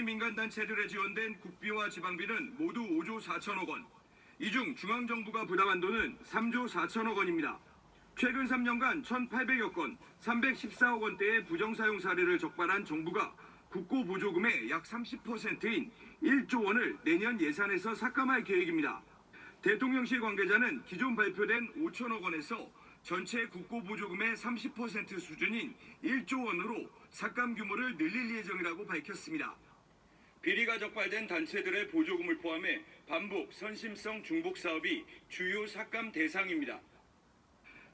민간단체들에 지원된 국비와 지방비는 모두 5조 4천억 원. 이 중 중앙정부가 부담한 돈은 3조 4천억 원입니다. 최근 3년간 1,800여 건, 314억 원대의 부정사용 사례를 적발한 정부가 국고 보조금의 약 30%인 1조 원을 내년 예산에서 삭감할 계획입니다. 대통령실 관계자는 기존 발표된 5천억 원에서 전체 국고 보조금의 30% 수준인 1조 원으로 삭감 규모를 늘릴 예정이라고 밝혔습니다. 비리가 적발된 단체들의 보조금을 포함해 반복, 선심성 중복 사업이 주요 삭감 대상입니다.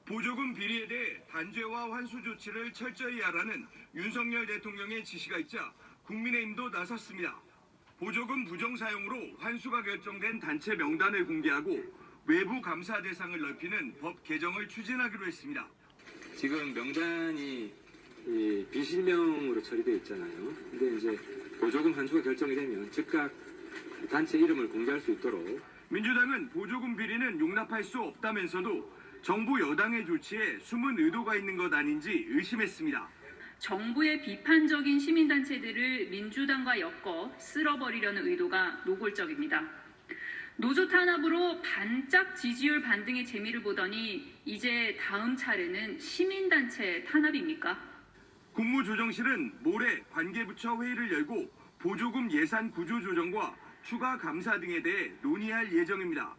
보조금 비리에 대해 단죄와 환수 조치를 철저히 하라는 윤석열 대통령의 지시가 있자 국민의힘도 나섰습니다. 보조금 부정 사용으로 환수가 결정된 단체 명단을 공개하고 외부 감사 대상을 넓히는 법 개정을 추진하기로 했습니다. 지금 명단이 이 비실명으로 처리되어 있잖아요. 근데 이제 보조금 환수가 결정이 되면 즉각 단체 이름을 공개할 수 있도록 민주당은 보조금 비리는 용납할 수 없다면서도 정부 여당의 조치에 숨은 의도가 있는 것 아닌지 의심했습니다. 정부의 비판적인 시민단체들을 민주당과 엮어 쓸어버리려는 의도가 노골적입니다. 노조 탄압으로 반짝 지지율 반등의 재미를 보더니 이제 다음 차례는 시민단체 탄압입니까? 국무조정실은 모레 관계부처 회의를 열고 보조금 예산 구조 조정과 추가 감사 등에 대해 논의할 예정입니다.